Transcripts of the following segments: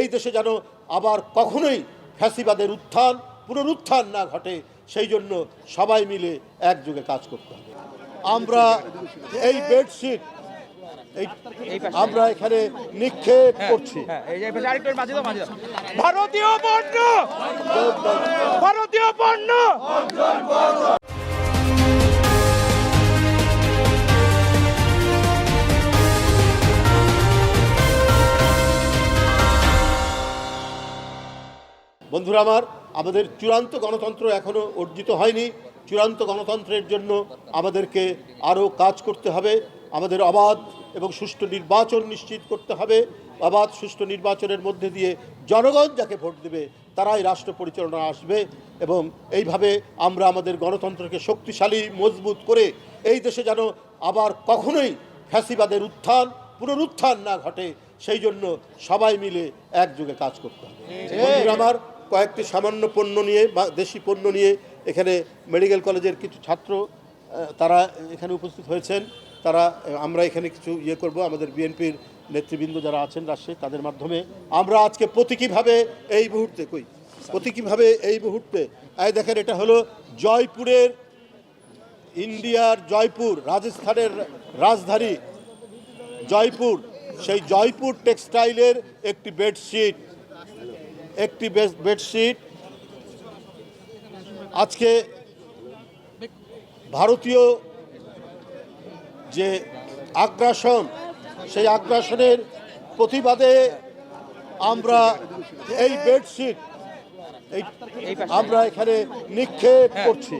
এই দেশে যেন আবার কখনোই ফ্যাসিবাদের উত্থান পুনরুত্থান না ঘটে সেই জন্য সবাই মিলে একযোগে কাজ করতে হবে। আমরা এই বেডশিট এই আমরা এখানে নিক্ষেপ করছি। হ্যাঁ ভারতীয় পণ্য ভারতীয় পণ্য বন্ধুরা আমার, আমাদের চূড়ান্ত গণতন্ত্র এখনও অর্জিত হয়নি। চূড়ান্ত গণতন্ত্রের জন্য আমাদেরকে আরও কাজ করতে হবে। আমাদের অবাধ এবং সুষ্ঠু নির্বাচন নিশ্চিত করতে হবে। অবাধ, সুষ্ঠু নির্বাচনের মধ্যে দিয়ে জনগণ যাকে ভোট দেবে, তারাই রাষ্ট্র পরিচালনা আসবে এবং এইভাবে আমরা আমাদের গণতন্ত্রকে শক্তিশালী, মজবুত করে এই দেশে যেন আবার কখনোই ফ্যাসিবাদের উত্থান, পুনরুত্থান না ঘটে, সেই জন্য সবাই মিলে একযোগে কাজ করতে হবে। আমার কয়েকটি সামান্য পণ্য নিয়ে বা দেশি পণ্য নিয়ে এখানে মেডিকেল কলেজের কিছু ছাত্র তারা এখানে উপস্থিত হয়েছেন। তারা আমরা এখানে কিছু ইয়ে করব। আমাদের বিএনপির নেতৃবৃন্দ যারা আছেন রাষ্ট্রে তাদের মাধ্যমে আমরা আজকে প্রতীকীভাবে এই মুহূর্তে কই? প্রতীকীভাবে এই মুহূর্তে, এই দেখেন, এটা হলো জয়পুরের ইন্ডিয়ার জয়পুর, রাজস্থানের রাজধানী জয়পুর। সেই জয়পুর টেক্সটাইলের একটি বেডশিট। একটি বেডশিট। আজকে ভারতীয় যে আগ্রাসন, সেই আগ্রাসনের প্রতিবাদে আমরা এই বেডশিট আমরা এখানে নিক্ষেপ করছি।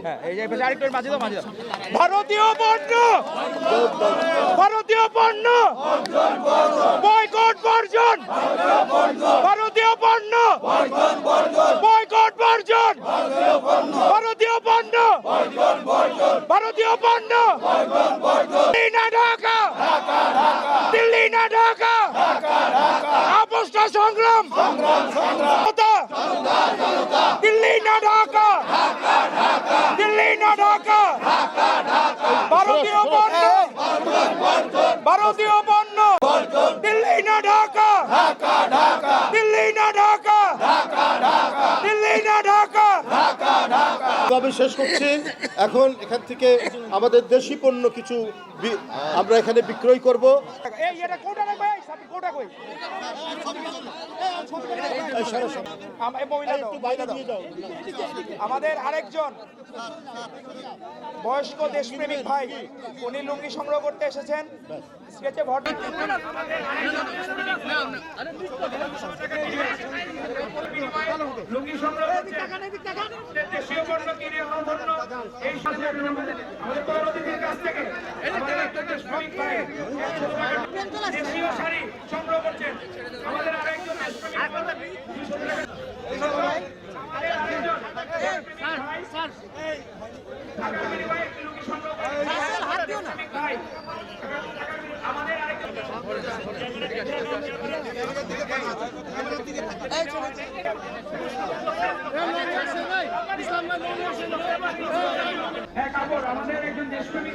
ভারতীয় পণ্য! ভারতীয় পণ্য! বয়কট বর্জন ভারতীয় পণ্য বয়কট বর্জন ভারতীয় পণ্য ভারতীয় পণ্য দিল্লি না ঢাকা, দিল্লি না ঢাকা। আপোষটা সংগ্রাম। দিল্লি না ঢাকা, দিল্লি না ঢাকা। ভারতীয় পণ্য ভারতীয় পণ্য দিল্লি না ঢাকা দিল্লি না ঢাকা দিল্লি না ঢাকা আমি শেষ করছি। এখন এখান থেকে আমাদের দেশি পণ্য কিছু আমরা এখানে বিক্রয় করব। আমাদের আরেকজন বয়স্ক দেশপ্রেমিক ভাই উনি লুঙ্গি সংগ্রহ করতে এসেছেন। স্কেচে ভোট লুঙ্গি সংগ্রহ করছেন দেশীয় পণ্য কিনে হওয়া পণ্য এই আমাদের প্রধান অতিথির কাছ থেকে দেশীয় শাড়ি সংগ্রহ করছেন। আমাদের আরেকজন আমাদের আরেকজন দেশপ্রেমিক ভাই ঢাকার বিনিময়ে একটি লুঙ্গি সংগ্রহ করছেন দেশপ্রেমিক ভাই হ্যাঁ আমাদের একজন দেশপ্রেমিক